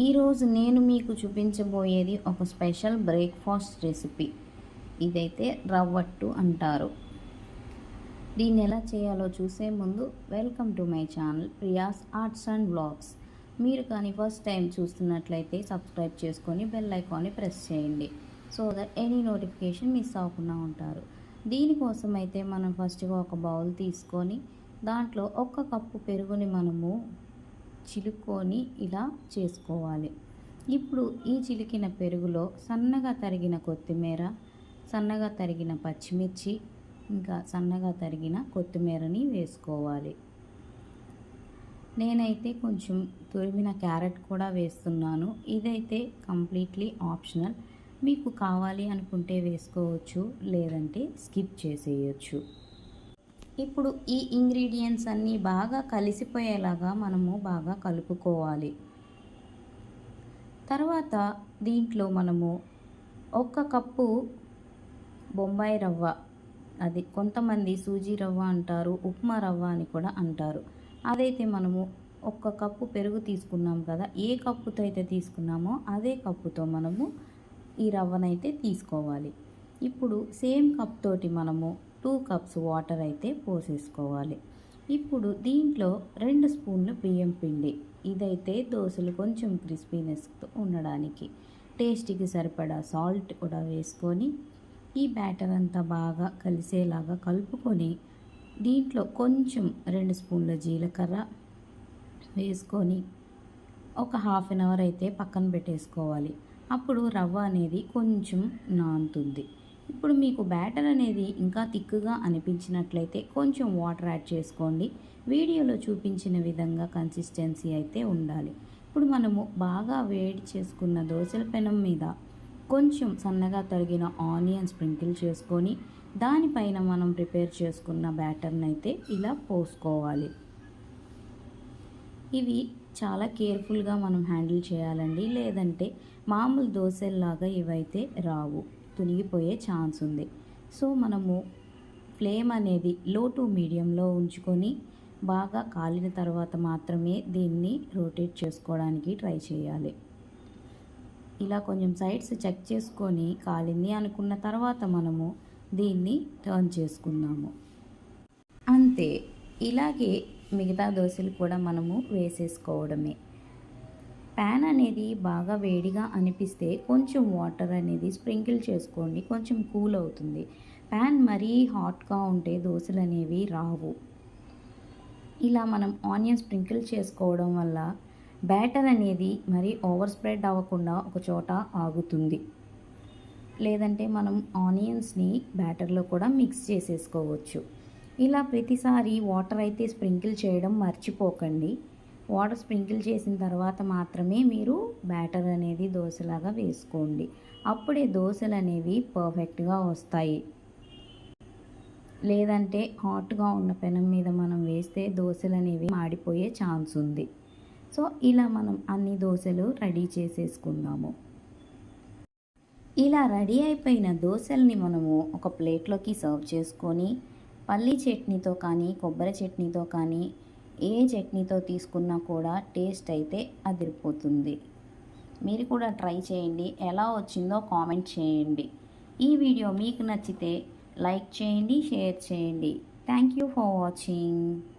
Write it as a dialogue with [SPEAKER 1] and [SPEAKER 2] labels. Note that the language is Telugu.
[SPEAKER 1] ఈరోజు నేను మీకు చూపించబోయేది ఒక స్పెషల్ బ్రేక్ఫాస్ట్ రెసిపీ. ఇదైతే రవ్వట్టు అంటారు. దీన్ని ఎలా చేయాలో చూసే ముందు welcome to my channel Priya's arts and blogs. మీరు కానీ ఫస్ట్ టైం చూస్తున్నట్లయితే సబ్స్క్రైబ్ చేసుకొని బెల్ ఐకాన్ని ప్రెస్ చేయండి. So that any notification miss అవ్వకుండా ఉంటారు. దీనికోసం అయితే మనం ఫస్ట్గా ఒక బౌల్ తీసుకొని దాంట్లో ఒక్క కప్పు పెరుగుని మనము చిలుక్కొని ఇలా చేసుకోవాలి. ఇప్పుడు ఈ చిలికిన పెరుగులో సన్నగా తరిగిన కొత్తిమీర సన్నగా తరిగిన పచ్చిమిర్చి ఇంకా సన్నగా తరిగిన కొత్తిమీరని వేసుకోవాలి. నేనైతే కొంచెం తురిమిన క్యారెట్ కూడా వేస్తున్నాను. ఇదైతే కంప్లీట్లీ ఆప్షనల్. మీకు కావాలి అనుకుంటే వేసుకోవచ్చు లేదంటే స్కిప్ చేసేయచ్చు. ఇప్పుడు ఈ ఇంగ్రీడియంట్స్ అన్నీ బాగా కలిసిపోయేలాగా మనము బాగా కలుపుకోవాలి. తర్వాత దీంట్లో మనము ఒక్క కప్పు బొంబాయి రవ్వ అది కొంతమంది సూజీ రవ్వ అంటారు ఉప్మా రవ్వ అని కూడా అంటారు. అదైతే మనము ఒక్క కప్పు పెరుగు తీసుకున్నాం కదా ఏ కప్పుతో అయితే తీసుకున్నామో అదే కప్పుతో మనము ఈ రవ్వనైతే తీసుకోవాలి. ఇప్పుడు సేమ్ కప్ తోటి మనము టూ కప్స్ వాటర్ అయితే పోసేసుకోవాలి. ఇప్పుడు దీంట్లో రెండు స్పూన్లు బియ్యం పిండి ఇదైతే దోశలు కొంచెం క్రిస్పీనెస్తో ఉండడానికి. టేస్ట్కి సరిపడా సాల్ట్ కూడా వేసుకొని ఈ బ్యాటర్ అంతా బాగా కలిసేలాగా కలుపుకొని దీంట్లో కొంచెం రెండు స్పూన్ల జీలకర్ర వేసుకొని ఒక హాఫ్ అన్ అవర్ అయితే పక్కన పెట్టేసుకోవాలి. అప్పుడు రవ్వ అనేది కొంచెం నానుతుంది. ఇప్పుడు మీకు బ్యాటర్ అనేది ఇంకా థిక్గా అనిపించినట్లయితే కొంచెం వాటర్ యాడ్ చేసుకోండి. వీడియోలో చూపించిన విధంగా కన్సిస్టెన్సీ అయితే ఉండాలి. ఇప్పుడు మనము బాగా వేడి చేసుకున్న దోశల పెనం మీద కొంచెం సన్నగా తరిగిన ఆనియన్ స్ప్రింకిల్ చేసుకొని దానిపైన మనం ప్రిపేర్ చేసుకున్న బ్యాటర్ని అయితే ఇలా పోసుకోవాలి. ఇవి చాలా కేర్ఫుల్గా మనం హ్యాండిల్ చేయాలండి. లేదంటే మామూలు దోశల్లాగా ఇవైతే రావు. తునిగిపోయే ఛాన్స్ ఉంది. సో మనము ఫ్లేమ్ అనేది లో టు మీడియంలో ఉంచుకొని బాగా కాలిన తర్వాత మాత్రమే దీన్ని రోటేట్ చేసుకోవడానికి ట్రై చేయాలి. ఇలా కొంచెం సైడ్స్ చెక్ చేసుకొని కాలింది అనుకున్న తర్వాత మనము దీన్ని టర్న్ చేసుకుందాము. అంతే. ఇలాగే మిగతా దోశలు కూడా మనము వేసేసుకోవడమే. ప్యాన్ అనేది బాగా వేడిగా అనిపిస్తే కొంచెం వాటర్ అనేది స్ప్రింకిల్ చేసుకోండి. కొంచెం కూల్ అవుతుంది. ప్యాన్ మరీ హాట్గా ఉంటే దోశలు అనేవి రావు. ఇలా మనం ఆనియన్ స్ప్రింకిల్ చేసుకోవడం వల్ల బ్యాటర్ అనేది మరీ ఓవర్ స్ప్రెడ్ అవ్వకుండా ఒక చోట ఆగుతుంది. లేదంటే మనం ఆనియన్స్ని బ్యాటర్లో కూడా మిక్స్ చేసేసుకోవచ్చు. ఇలా ప్రతిసారి వాటర్ అయితే స్ప్రింకిల్ చేయడం మర్చిపోకండి. వాటర్ స్ప్రింకిల్ చేసిన తర్వాత మాత్రమే మీరు బ్యాటర్ అనేది దోశలాగా వేసుకోండి. అప్పుడే దోశలు అనేవి పర్ఫెక్ట్గా వస్తాయి. లేదంటే హాట్గా ఉన్న పెనం మీద మనం వేస్తే దోశలు అనేవి మాడిపోయే ఛాన్స్ ఉంది. సో ఇలా మనం అన్ని దోశలు రెడీ చేసేసుకుందాము. ఇలా రెడీ అయిపోయిన దోశల్ని మనము ఒక ప్లేట్లోకి సర్వ్ చేసుకొని పల్లీ చట్నీతో కానీ కొబ్బరి చట్నీతో కానీ ఏ చట్నీతో తీసుకున్నా కూడా టేస్ట్ అయితే అదిరిపోతుంది. మీరు కూడా ట్రై చేయండి. ఎలా వచ్చిందో కామెంట్ చేయండి. ఈ వీడియో మీకు నచ్చితే లైక్ చేయండి షేర్ చేయండి. Thank you for watching.